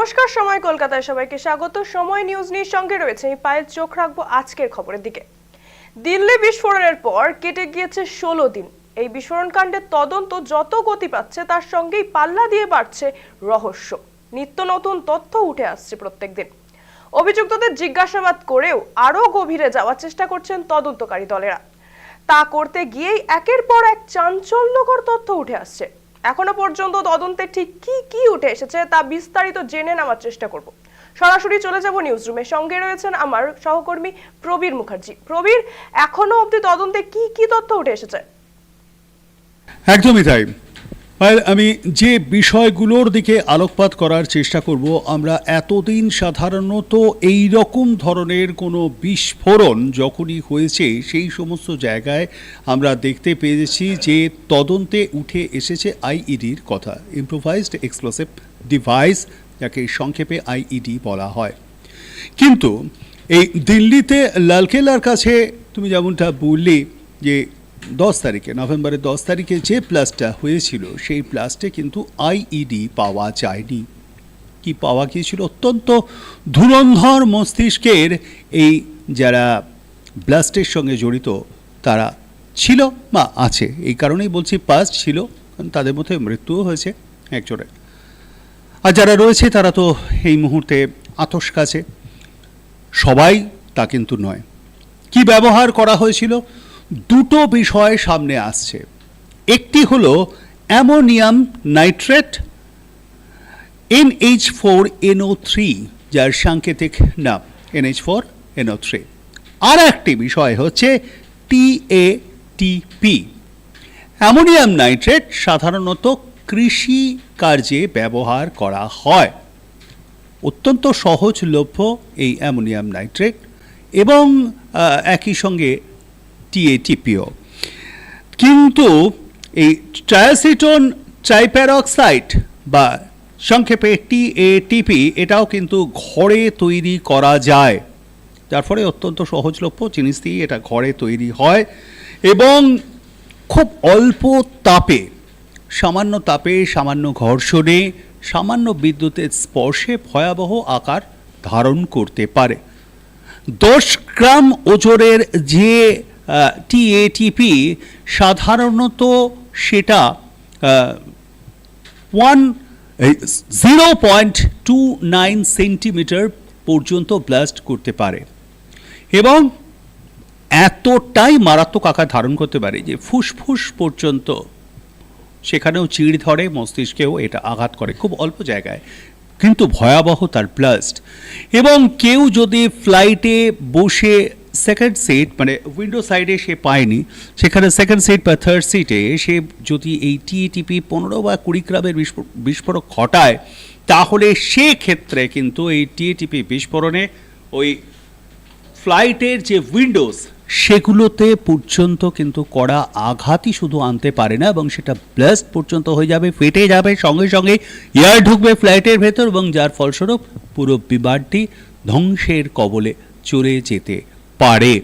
নমস্কার, সময় কলকাতায় সবাইকে স্বাগত। সময় নিউজ নিউজ সঙ্গে রয়েছে আমি চোখ রাখব আজকের খবরের দিকে। দিল্লি বিস্ফোরণের পর কেটে গিয়েছে ষোলো দিন। এই বিস্ফোরণ কাণ্ডের তদন্ত যত গতি পাচ্ছে, তার সঙ্গেই পাল্লা দিয়ে বাড়ছে রহস্য। নিত্য নতুন তথ্য উঠে আসছে প্রত্যেকদিন। অভিযুক্তদের জিজ্ঞাসাবাদ করেও আরও গভীরে যাওয়ার চেষ্টা করছেন তদন্তকারী দলেরা। তা করতে গিয়েই একের পর এক চাঞ্চল্যকর তথ্য উঠে আসছে। এখনও পর্যন্ত তদন্তে ঠিক কি কি উঠে এসেছে তা বিস্তারিত জেনে নেওয়ার চেষ্টা করব। সরাসরি চলে যাব নিউজ রুমে সঙ্গে রয়েছেন আমার সহকর্মী প্রবীর মুখার্জি। প্রবীর, এখনও অব্দি তদন্তে কি কি তথ্য উঠে এসেছে? একদমই তাই। পায়েল, আমি যে বিষয়গুলোর দিকে আলোকপাত করার চেষ্টা করব আমরা এতদিন সাধারণত এই রকম ধরনের কোনো বিস্ফোরণ যখনই হয়েছে সেই সমস্ত জায়গায় আমরা দেখতে পেয়েছি যে তদন্তে উঠে এসেছে আইইডির কথা। ইম্প্রোভাইজড এক্সপ্লোসিভ ডিভাইস যাকে সংক্ষেপে আইইডি বলা হয়। কিন্তু এই দিল্লিতে লালকেল্লার কাছে তুমি যেমনটা বললি যে দশ তারিখে, নভেম্বরের দশ তারিখে যে প্লাসটা হয়েছিল, সেই প্লাসটে কিন্তু আইইডি পাওয়া যায়নি। কি পাওয়া গিয়েছিল? অত্যন্ত ধুরন্ধর মস্তিষ্কের এই যারা ব্লাস্টের সঙ্গে জড়িত, তারা ছিল বা আছে। এই কারণেই বলছি পাস্ট ছিল তাদের মধ্যে মৃত্যুও হয়েছে একজনের। আর যারা রয়েছে, তারা তো এই মুহূর্তে আতস কাছে সবাই তা কিন্তু নয়। কি ব্যবহার করা হয়েছিল? দুটো বিষয় সামনে আসছে। একটি হলো ammonium nitrate, NH four NO three, যার সাংকেতিক নাম এনএইচ ফোর এনও থ্রি। আর একটি বিষয় হচ্ছে টিএটিপি অ্যামোনিয়াম নাইট্রেট সাধারণত কৃষি কার্যে ব্যবহার করা হয়। অত্যন্ত সহজলভ্য এই অ্যামোনিয়াম নাইট্রেট এবং একই সঙ্গে টিএটিপিও কিন্তু এই ট্রায়াসিটন ট্রাইপ্যারক্সাইড বা সংক্ষেপে টিএটিপি এটাও কিন্তু ঘরে তৈরি করা যায়। যার ফলে অত্যন্ত সহজলভ্য জিনিস দিয়ে এটা ঘরে তৈরি হয় এবং খুব অল্প তাপে, সামান্য তাপে, সামান্য ঘর্ষণে, সামান্য বিদ্যুতের স্পর্শে ভয়াবহ আকার ধারণ করতে পারে। দশ গ্রাম ওজনের যে টিএটিপি সাধারণত সেটা one zero point two nine centimetre পর্যন্ত ব্লাস্ট করতে পারে। এবং এতটাই মারাত্মক আকার ধারণ করতে পারে যে ফুসফুস পর্যন্ত সেখানেও চিড় ধরে, মস্তিষ্কেও এটা আঘাত করে খুব অল্প জায়গায়। কিন্তু ভয়াবহ তার ব্লাস্ট এবং কেউ যদি ফ্লাইটে বসে সেকেন্ড সিট মানে উইন্ডো সাইডে সে পায়নি, সেখানে সেকেন্ড সিট বা থার্ড সিটে সে যদি এই টিএটিপি পনেরো বা কুড়ি গ্রামের বিস্ফো- বিস্ফোরক ঘটায়, তাহলে সেক্ষেত্রে কিন্তু এই টিএটিপি বিস্ফোরণে ওই ফ্লাইটের যে উইন্ডোজ সেগুলোতে পর্যন্ত কিন্তু কড়া আঘাতই শুধু আনতে পারে না এবং সেটা ব্লাস্ট পর্যন্ত হয়ে যাবে, ফেটে যাবে, সঙ্গে সঙ্গে এয়ার ঢুকবে ফ্লাইটের ভেতর এবং যার ফলস্বরূপ পুরো বিমানটি ধ্বংসের কবলে চলে যেতে পারে।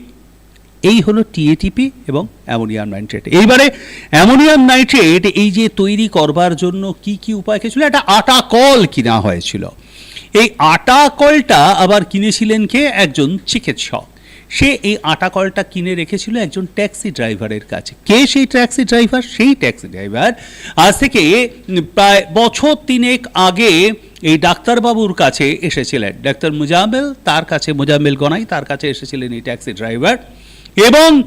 এই হলো টিএটিপি এবং অ্যামোনিয়াম নাইট্রেট। এইবারে অ্যামোনিয়াম নাইট্রেট এই যে তৈরি করবার জন্য কি কি উপায় খেয়েছিল একটা আটা কল কিনা হয়েছিল। এই আটা কলটা আবার কিনেছিলেন কে? একজন চিকিৎসক। সে এই আটা কলটা কিনে রেখেছিল একজন ট্যাক্সি ড্রাইভারের কাছে। কে সেই ট্যাক্সি ড্রাইভার? সেই ট্যাক্সি ড্রাইভার আজ থেকে প্রায় বছর তিনেক আগে এই ডাক্তারবাবুর কাছে এসেছিলেন। ডাক্তার মুজাম্মেল, তার কাছে মুজাম্মেল গনাই, তার কাছে এসেছিলেন এই ট্যাক্সি ড্রাইভার এবং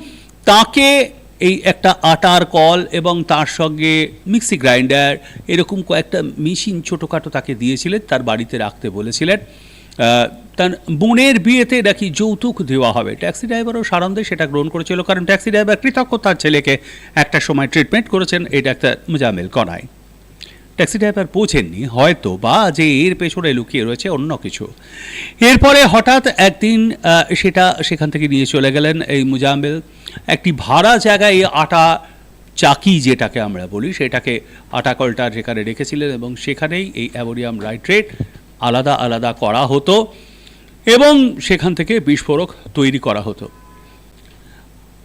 তাকে এই একটা আটার কল এবং তার সঙ্গে মিক্সি গ্রাইন্ডার, এরকম কয়েকটা মেশিন ছোটোখাটো তাকে দিয়েছিলেন, তার বাড়িতে রাখতে বলেছিলেন। তার বোনের বিয়েতে নাকি যৌতুক দেওয়া হবে। ট্যাক্সি ড্রাইভারও সানন্দে সেটা গ্রহণ করেছিল, কারণ ট্যাক্সি ড্রাইভার কৃতজ্ঞ তার ছেলেকে একটা সময় ট্রিটমেন্ট করেছেন, এই ডাক্তার মুজামিল কনায় ট্যাক্সি ড্রাইভার পৌঁছেননি হয়তো বা যে এর পেছনে লুকিয়ে রয়েছে অন্য কিছু। এরপরে হঠাৎ একদিন সেটা সেখান থেকে নিয়ে চলে গেলেন এই মুজাম্মেল। একটি ভাড়া জায়গায় এই আটা চাকি যেটাকে আমরা বলি, সেটাকে আটা কলটা যেখানে রেখেছিলেন এবং সেখানেই এই অ্যামোনিয়াম নাইট্রেট আলাদা আলাদা করা হতো এবং সেখান থেকে বিস্ফোরক তৈরি করা হতো।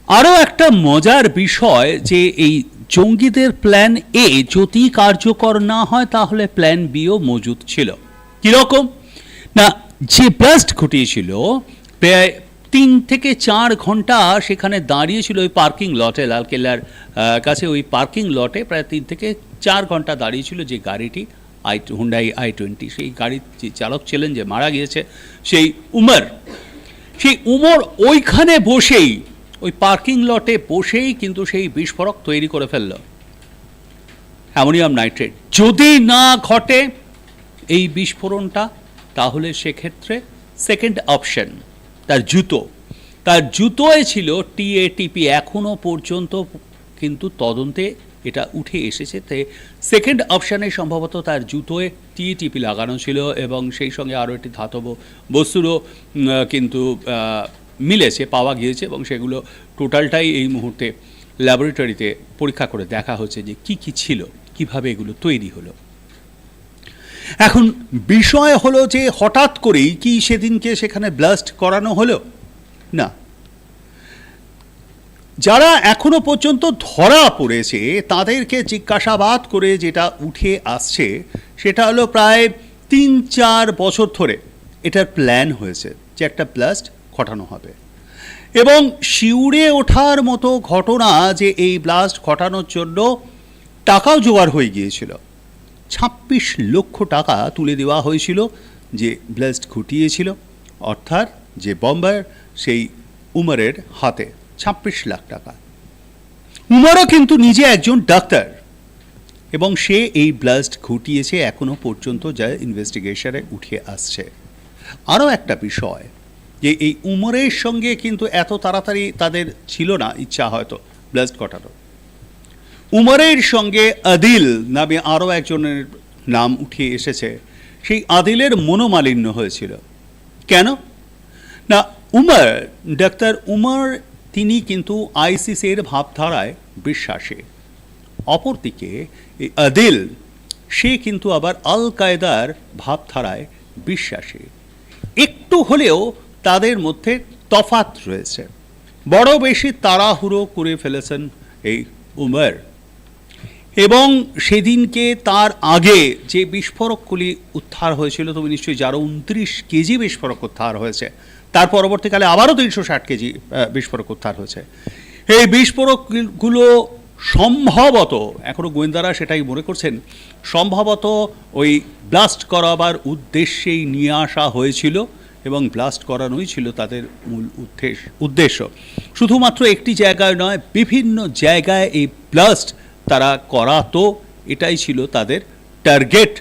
আরও একটা মজার বিষয় যে এই জঙ্গিদের প্ল্যান এ যদি কার্যকর না হয়, তাহলে প্ল্যান বিও মজুদ ছিল। কীরকম? না, যে ব্লাস্ট ঘটিয়েছিল, প্রায় তিন থেকে চার ঘণ্টা সেখানে দাঁড়িয়েছিল ওই পার্কিং লটে লালকেল্লার কাছে ওই পার্কিং লটে প্রায় তিন থেকে চার ঘণ্টা দাঁড়িয়েছিল যে গাড়িটি। আই হুন্ডাই আই টোয়েন্টি সেই গাড়ির যে চালক ছিলেন যে মারা গিয়েছে, সেই উমর সেই উমর ওইখানে বসেই, ওই পার্কিং লটে বসেই কিন্তু সেই বিস্ফোরক তৈরি করে ফেলল। Ammonium nitrate. যদি না ঘটে এই বিস্ফোরণটা, তাহলে সেক্ষেত্রে সেকেন্ড অপশন তার জুতো। তার জুতোয় ছিল টিএটিপি এখনও পর্যন্ত কিন্তু তদন্তে এটা উঠে এসেছে। তে সেকেন্ড অপশানে সম্ভবত তার জুতোয় টিএটিপি লাগানো ছিল এবং সেই সঙ্গে আরও একটি ধাতব বস্তুরও কিন্তু মিলেছে, পাওয়া গিয়েছে এবং সেগুলো টোটালটাই এই মুহূর্তে ল্যাবরেটরিতে পরীক্ষা করে দেখা হচ্ছে যে কি কি ছিল, কীভাবে এগুলো তৈরি হলো। এখন বিষয় হলো যে হঠাৎ করেই কি সেদিনকে সেখানে ব্লাস্ট করানো হলো? না। যারা এখনও পর্যন্ত ধরা পড়েছে, তাদেরকে জিজ্ঞাসাবাদ করে যেটা উঠে আসছে, সেটা হলো প্রায় তিন চার বছর ধরে এটার প্ল্যান হয়েছে যে একটা ব্লাস্ট ঘটানো হবে। এবং শিউরে ওঠার মতো ঘটনা যে এই ব্লাস্ট ঘটানোর জন্য টাকাও জোগাড় হয়ে গিয়েছিল। ছাব্বিশ লক্ষ টাকা তুলে দেওয়া হয়েছিল যে ব্লাস্ট ঘটিয়েছিল, অর্থাৎ যে বম্বার সেই উমরের হাতে। ছাব্বিশ লাখ টাকা। উমরও কিন্তু নিজে একজন ডাক্তার। এবং সে এই ব্লাস্ট ঘটিয়েছে এখনও পর্যন্ত যা ইনভেস্টিগেশনে উঠে আসছে। আরও একটা বিষয়, যে এই উমরের সঙ্গে কিন্তু এত তাড়াতাড়ি তাদের ছিল না, ইচ্ছা হয়তো ব্লাস্ট ঘটানোর উমরের সঙ্গে আদিল নামে আরও একজনের নাম উঠে এসেছে। সেই আদিলের মনোমালিন্য হয়েছিল। কেন? না, উমর, ডাক্তার উমর তিনি কিন্তু আইসিসের ভাবধারায় বিশ্বাসে। অপরদিকে আদিল, সে কিন্তু আবার আল কায়দার ভাবধারায় বিশ্বাসী। একটু হলেও তাদের মধ্যে তফাত রয়েছে। বড় বেশি তাড়াহুড়ো করে ফেলেছেন এই উমর। এবং সেদিনকে তার আগে যে বিস্ফোরকগুলি উদ্ধার হয়েছিল, তুমি নিশ্চয়ই যারও উনত্রিশ কেজি বিস্ফোরক উদ্ধার হয়েছে। তার পরবর্তীকালে আবারও তিনশো ষাট কেজি বিস্ফোরক উদ্ধার হয়েছে। এই বিস্ফোরকগুলো সম্ভবত এখনও গোয়েন্দারা সেটাই মনে করছেন, সম্ভবত ওই ব্লাস্ট করাবার উদ্দেশ্যেই নিয়ে আসা হয়েছিল এবং ব্লাস্ট করানোই ছিল তাদের মূল উদ্দেশ্য। উদ্দেশ্য। শুধুমাত্র একটি জায়গায় নয়, বিভিন্ন জায়গায় এই ব্লাস্ট তারা করাতো এটাই ছিল তাদের টার্গেট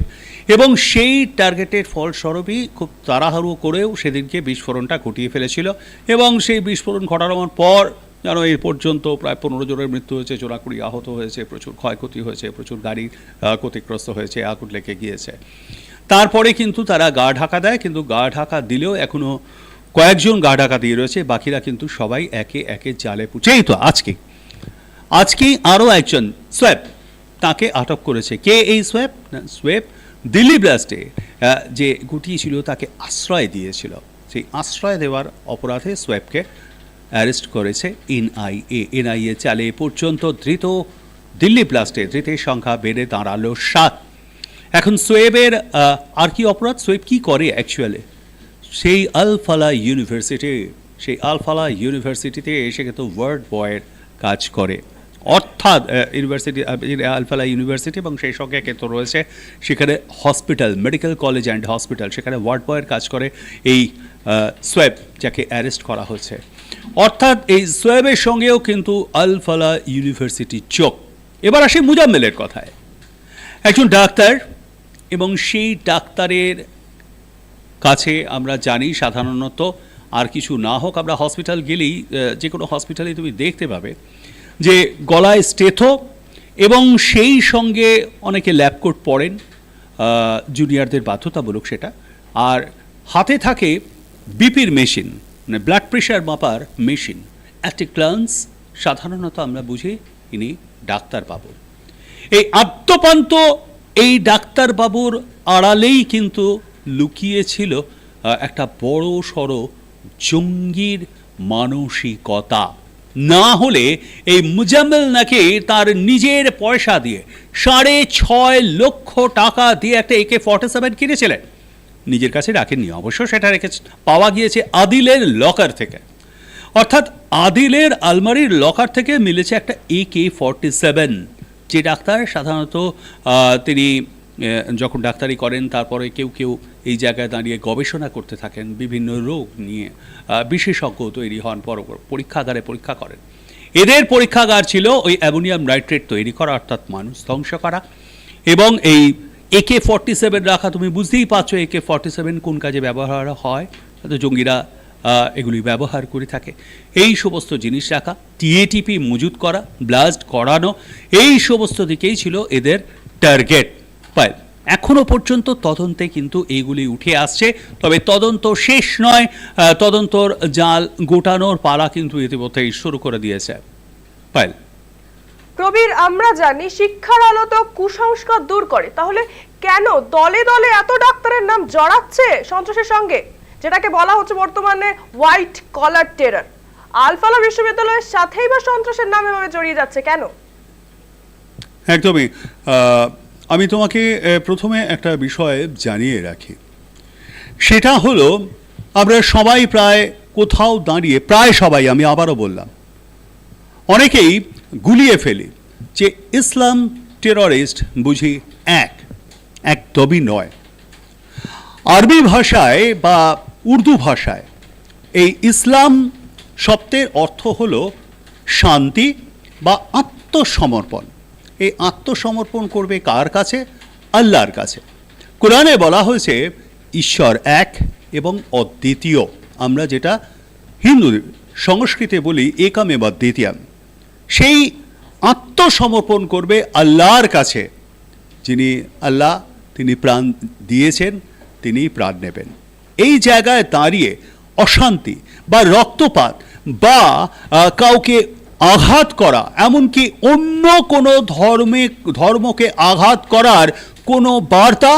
এবং সেই টার্গেটের ফলস্বরূপই খুব তাড়াহুড়ো করেও সেদিনকে বিস্ফোরণটা ঘটিয়ে ফেলেছিল। এবং সেই বিস্ফোরণ ঘটানোর পর যেন এই পর্যন্ত প্রায় পনেরো জনের মৃত্যু হয়েছে, চোরাকুড়ি আহত হয়েছে, প্রচুর ক্ষয়ক্ষতি হয়েছে, প্রচুর গাড়ি ক্ষতিগ্রস্ত হয়েছে, আগুন লেগে গিয়েছে। তারপরে কিন্তু তারা গা ঢাকা দেয়, কিন্তু গা ঢাকা দিলেও এখনও কয়েকজন গা ঢাকা দিয়ে রয়েছে, বাকিরা কিন্তু সবাই একে একে জালে পুচেই তো আজকে। আজকেই আরও একজন সোয়েব তাকে আটক করেছে। কে এই সোয়েব না সোয়েব দিল্লি ব্লাস্টে যে গুটিয়েছিল, তাকে আশ্রয় দিয়েছিল। সেই আশ্রয় দেওয়ার অপরাধে সোয়েবকে অ্যারেস্ট করেছে এনআইএ এনআইএ চালে পর্যন্ত ধৃত দিল্লি ব্লাস্টে ধৃতের সংখ্যা বেড়ে দাঁড়াল সাত। এখন সোয়েবের আর কি অপরাধ? সোয়েব কি করে অ্যাকচুয়ালি সেই আলফালা ইউনিভার্সিটি সেই আলফালা ইউনিভার্সিটিতে এসে কিন্তু ওয়ার্ড বয়ের কাজ করে। অর্থাৎ ইউনিভার্সিটি আলফালা ইউনিভার্সিটি এবং সেই সঙ্গে কিন্তু রয়েছে সেখানে hospital medical college and hospital সেখানে ওয়ার্ড বয়ের কাজ করে এই সোয়েব যাকে অ্যারেস্ট করা হচ্ছে অর্থাৎ এই সোয়েবের সঙ্গেও কিন্তু আলফালা ইউনিভার্সিটি চোখ। এবার আসি মুজাম্মেলের কথায়। একজন ডাক্তার এবং সেই ডাক্তারের কাছে আমরা জানি সাধারণত আর কিছু না হোক, আমরা হসপিটাল গেলেই যে কোনো হসপিটালেই তুমি দেখতে পাবে যে গলায় স্টেথো এবং সেই সঙ্গে অনেকে ল্যাব কোট পরেন জুনিয়রদের বাধ্যতামূলক সেটা। আর হাতে থাকে বিপির মেশিন মানে ব্লাড প্রেশার মাপার মেশিন। একটি ক্লান্স সাধারণত আমরা বুঝি ইনি ডাক্তারবাবু এই আত্মপান্ত এই ডাক্তারবাবুর আড়ালেই কিন্তু লুকিয়েছিল একটা বড় সড়ো জঙ্গির মানসিকতা। না হলে এই মুজাম্মেল নাকি তার নিজের পয়সা দিয়ে সাড়ে ছয় লক্ষ টাকা দিয়ে একটা একে ফর্টি সেভেন কিনেছিলেন। নিজের কাছে রাখেননি, অবশ্য সেটা রেখে পাওয়া গিয়েছে আদিলের লকার থেকে। অর্থাৎ আদিলের আলমারির লকার থেকে মিলেছে একটা এ কে ফর্টি সেভেন, যে ডাক্তার সাধারণত তিনি যখন ডাক্তারি করেন, তারপরে কেউ কেউ এই জায়গায় দাঁড়িয়ে গবেষণা করতে থাকেন, বিভিন্ন রোগ নিয়ে বিশেষজ্ঞ তৈরি হন, পর পরীক্ষাগারে পরীক্ষা করেন। এদের পরীক্ষাগার ছিল ওই অ্যামোনিয়াম নাইট্রেট তৈরি করা, অর্থাৎ মানুষ ধ্বংস করা। এবং এই একে ফর্টি সেভেন রাখা, তুমি বুঝতেই পারছ একে ফর্টি সেভেন কোন কাজে ব্যবহার হয়? তো জঙ্গিরা এগুলি ব্যবহার করে থাকে। এই সমস্ত জিনিস রাখা টিএটিপি মজুত করা, ব্লাস্ট করানো, এই সমস্ত দিকেই ছিল এদের টার্গেট। পাইল এখনও পর্যন্ত তদন্তে কিন্তু এইগুলি উঠে আসছে। তবে তদন্ত শেষ নয় তদন্তর জাল গোটানোর পালা কিন্তু ইতিমধ্যেই শুরু করে দিয়েছে। পাইল প্রবীর আমরা জানি শিক্ষার আলো তো কুসংস্কার দূর করে। তাহলে কেন দলে দলে এত ডাক্তারের নাম জড়াচ্ছে সন্ত্রাসের সঙ্গে? যেটাকে বলা হচ্ছে বর্তমানে হোয়াইট কলার টেরার আলফালা বিশ্ববিদ্যালয়ের সাথেই বা সন্ত্রাসের নামে এভাবে জড়িয়ে যাচ্ছে কেন? একদমই আমি তোমাকে প্রথমে একটা বিষয় জানিয়ে রাখি। সেটা হলো, আমরা সবাই প্রায় কোথাও দাঁড়িয়ে, প্রায় সবাই, আমি আবারও বললাম, অনেকেই গুলিয়ে ফেলি যে ইসলাম টেররিস্ট বুঝি এক, একদমই নয়। আরবি ভাষায় বা উর্দু ভাষায় এই ইসলাম শব্দের অর্থ হলো শান্তি বা আত্মসমর্পণ। এই আত্মসমর্পণ করবে কার কাছে? আল্লাহর কাছে। কোরআনে বলা হয়েছে, ঈশ্বর এক এবং অদ্বিতীয়। আমরা যেটা হিন্দু সংস্কৃতে বলি, একামে বা দ্বিতীয়াম। সেই আত্মসমর্পণ করবে আল্লাহর কাছে। যিনি আল্লাহ, তিনি প্রাণ দিয়েছেন, তিনি প্রাণ নেবেন। এই জায়গায় দাঁড়িয়ে অশান্তি বা রক্তপাত বা কাউকে আঘাত করা, এমনকি অন্য কোনো ধর্মে, ধর্মকে আঘাত করার কোনো বার্তা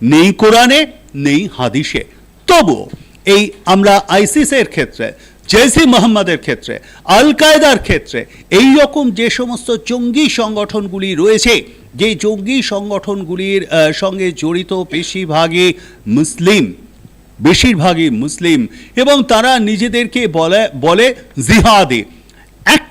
নেই কোরআনে, নেই হাদিসে। তবুও এই আমরা আইসিসের ক্ষেত্রে জেসি মোহাম্মদের ক্ষেত্রে আল কায়দার ক্ষেত্রে, এই রকম যে সমস্ত জঙ্গি সংগঠনগুলি রয়েছে, যে জঙ্গি সংগঠনগুলির সঙ্গে জড়িত বেশিরভাগই মুসলিম বেশিরভাগই মুসলিম, এবং তারা নিজেদেরকে বলে বলে জিহাদি।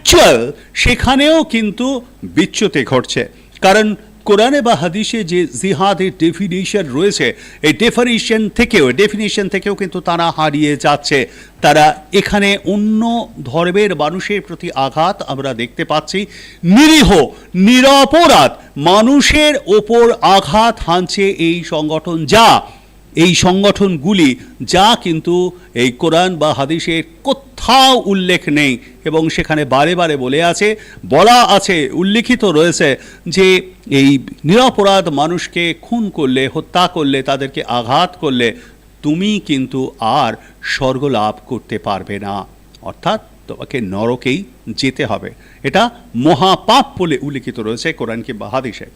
অ্যাকচুয়াল সেখানেও কিন্তু বিচ্যুতি ঘটছে। কারণ কোরআনে বা হাদিসে যে জিহাদের ডেফিনিশন রয়েছে, এই ডেফিনিশন থেকেও ডেফিনিশন থেকেও কিন্তু তারা হারিয়ে যাচ্ছে। তারা এখানে অন্য ধর্মের মানুষের প্রতি আঘাত আমরা দেখতে পাচ্ছি। নিরীহ, নিরপরাধ মানুষের ওপর আঘাত হানছে এই সংগঠন যা এই সংগঠনগুলি, যা কিন্তু এই কোরআন বা হাদিসের কোথাও উল্লেখ নেই এবং সেখানে বারে বারে বলে আছে, বলা আছে, উল্লিখিত রয়েছে যে এই নিরপরাধ মানুষকে খুন করলে, হত্যা করলে, তাদেরকে আঘাত করলে তুমি কিন্তু আর স্বর্গ লাভ করতে পারবে না। অর্থাৎ তোমাকে নরকেই যেতে হবে। এটা মহাপাপ বলে উল্লিখিত রয়েছে কোরআন কিংবা হাদিসে।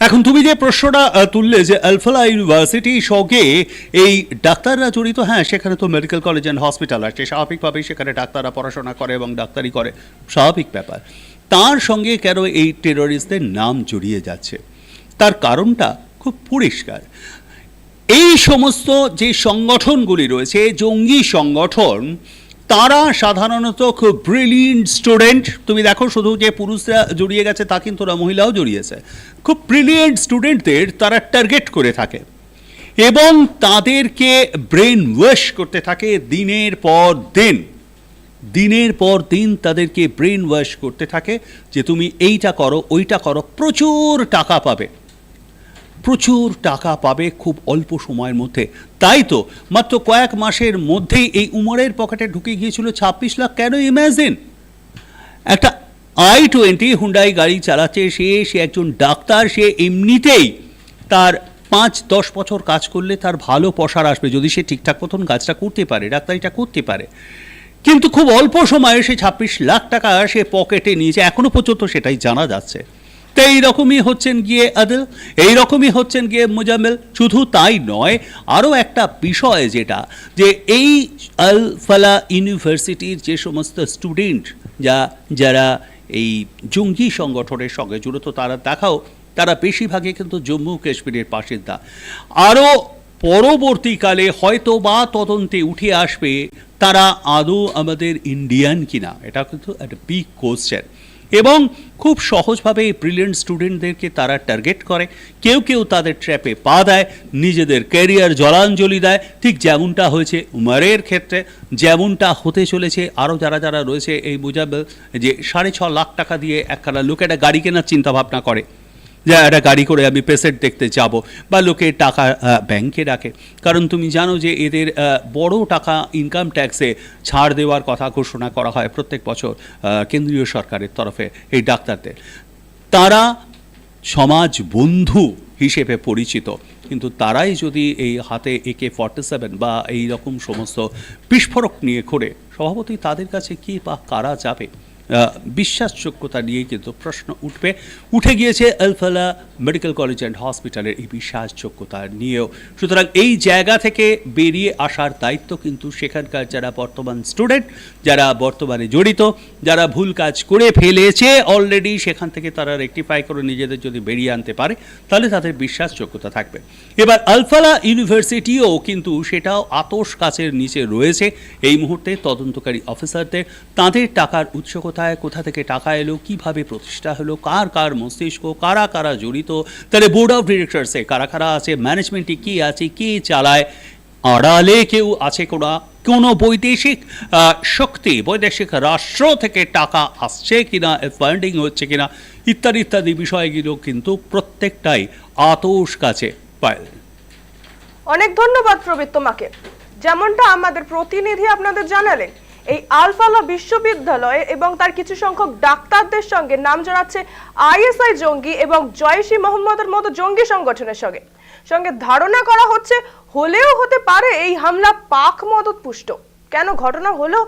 এখন তুমি যে প্রশ্নটা তুললে যে আলফালা ইউনিভার্সিটি সঙ্গে এই ডাক্তাররা জড়িত হ্যাঁ সেখানে তো মেডিকেল কলেজ অ্যান্ড হসপিটাল আছে, স্বাভাবিকভাবেই সেখানে ডাক্তাররা পড়াশোনা করে এবং ডাক্তারি করে, স্বাভাবিক ব্যাপার। তার সঙ্গে কেন এই টেররিস্টদের নাম জড়িয়ে যাচ্ছে? তার কারণটা খুব পরিষ্কার। এই সমস্ত যে সংগঠনগুলি রয়েছে, জঙ্গি সংগঠন তারা সাধারণত খুব ব্রিলিয়েন্ট স্টুডেন্ট তুমি দেখো শুধু যে পুরুষরা জড়িয়ে গেছে, তা কিন্তু না মহিলাও জড়িয়েছে। খুব ব্রিলিয়েন্ট স্টুডেন্টদের তারা টার্গেট করে থাকে। এবং তাদেরকে ব্রেন ওয়াশ করতে থাকে দিনের পর দিন। দিনের পর দিন তাদেরকে ব্রেন ওয়াশ করতে থাকে যে, তুমি এইটা করো, ওইটা করো, প্রচুর টাকা পাবে। প্রচুর টাকা পাবে খুব অল্প সময়ের মধ্যে। তাই তো মাত্র কয়েক মাসের মধ্যেই এই উমরের পকেটে ঢুকে গিয়েছিল ছাব্বিশ লাখ। কেন ইম্যাজিন একটা আই টোয়েন্টি হুন্ডাই গাড়ি চালাচ্ছে, সে সে একজন ডাক্তার, সে এমনিতেই তার পাঁচ, দশ বছর কাজ করলে তার ভালো পসার আসবে, যদি সে ঠিকঠাক মতন কাজটা করতে পারে, ডাক্তারিটা করতে পারে। কিন্তু খুব অল্প সময়ে সে ছাব্বিশ লাখ টাকা সে পকেটে নিয়েছে এখনও পর্যন্ত সেটাই জানা যাচ্ছে। তো এইরকমই হচ্ছেন গিয়ে আদিল, এইরকমই হচ্ছেন গিয়ে মুজাম্মেল। শুধু তাই নয়, আরও একটা বিষয় যেটা, যে এই আল ফালা ইউনিভার্সিটির যে সমস্ত স্টুডেন্ট যা, যারা এই জঙ্গি সংগঠনের সঙ্গে জড়িত, তারা দেখাও, তারা বেশিরভাগই কিন্তু জম্মু কাশ্মীরের বাসিন্দা। আরও পরবর্তীকালে হয়তো বা তদন্তে উঠে আসবে, তারা আদৌ আমাদের ইন্ডিয়ান কিনা? এটা কিন্তু একটা বিগ কোশ্চেন এবং খুব সহজভাবে এই ব্রিলিয়েন্ট স্টুডেন্টদেরকে তারা টার্গেট করে। কেউ কেউ তাদের ট্র্যাপে পা দেয়, নিজেদের ক্যারিয়ার জলাঞ্জলি দেয়। ঠিক যেমনটা হয়েছে উমারের ক্ষেত্রে, যেমনটা হতে চলেছে, আরও যারা যারা রয়েছে এই বুঝাবে যে সাড়ে ছ লাখ টাকা দিয়ে একখানা লোক একটা গাড়ি কেনার চিন্তাভাবনা করে। যে একটা গাড়ি করে আমি পেশেন্ট দেখতে যাব। বা লোকে টাকা ব্যাংকে রাখে। কারণ তুমি জানো যে এদের বড় টাকা ইনকাম ট্যাক্সে ছাড় দেওয়ার কথা ঘোষণা করা হয় প্রত্যেক বছর কেন্দ্রীয় সরকারের তরফে এই ডাক্তারদের। তারা সমাজ বন্ধু হিসেবে পরিচিত। কিন্তু তারাই যদি এই হাতে একে ফর্টি সেভেন বা এই রকম সমস্ত বিস্ফোরক নিয়ে ঘোরে, স্বভাবতই তাদের কাছে কি বা কারা যাবে? বিশ্বাসযোগ্যতা নিয়ে কিন্তু প্রশ্ন উঠবে। উঠে গিয়েছে আলফালা মেডিকেল কলেজ অ্যান্ড হসপিটালের এই বিশ্বাসযোগ্যতা নিয়েও। সুতরাং এই জায়গা থেকে বেরিয়ে আসার দায়িত্ব কিন্তু সেখানকার যারা বর্তমান স্টুডেন্ট, যারা বর্তমানে জড়িত, যারা ভুল কাজ করে ফেলেছে অলরেডি সেখান থেকে তারা রেকটিফাই করে নিজেদের যদি বেরিয়ে আনতে পারে, তাহলে তাদের বিশ্বাসযোগ্যতা থাকবে। এবার আলফালা ইউনিভার্সিটিও কিন্তু সেটাও আতস কাছের নিচে রয়েছে। এই মুহূর্তে তদন্তকারী অফিসারদের তাদের টাকার উৎস কোথায়, কোথা থেকে টাকা এলো, কীভাবে প্রতিষ্ঠা হলো, কার কার মস্তিষ্ক, কারা কারা জড়িত, তাহলে বোর্ড অফ ডিরেক্টরসে কারা কারা আছে ম্যানেজমেন্টে কি আছে, কে চালায়, আড়ালে কেউ আছে কোনো কোনো বৈদেশিক শক্তি, বৈদেশিক রাষ্ট্র থেকে টাকা আসছে কিনা ফান্ডিং হচ্ছে কিনা, ইত্যাদি ইত্যাদি বিষয়গুলো কিন্তু প্রত্যেকটাই আতস কাছে পায়। অনেক ধন্যবাদ প্রবীর তোমাকে। যেমনটা আমাদের প্রতিনিধি আপনাদের জানালেন এই আলফালা বিশ্ববিদ্যালয়ে এবং তার কিছু সংখ্যক ডাক্তারদের সঙ্গে নাম জড়াচ্ছে আইএসআই জঙ্গি এবং জয়সী মোহাম্মদের মতো জঙ্গি সংগঠনের সঙ্গে। সঙ্গে ধারণা করা হচ্ছে হলেও হতে পারে এই হামলা পাক মদত পুষ্ট। কেন ঘটনা হলো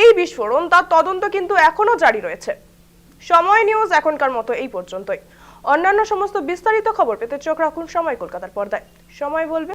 এই বিস্ফোরণ তার তদন্ত কিন্তু এখনও জারি রয়েছে। সময় নিউজ এখনকার মতো এই পর্যন্তই। অন্যান্য সমস্ত বিস্তারিত খবর পেতে চোখ রাখুন সময় কলকাতার পর্দায়। সময় বলবে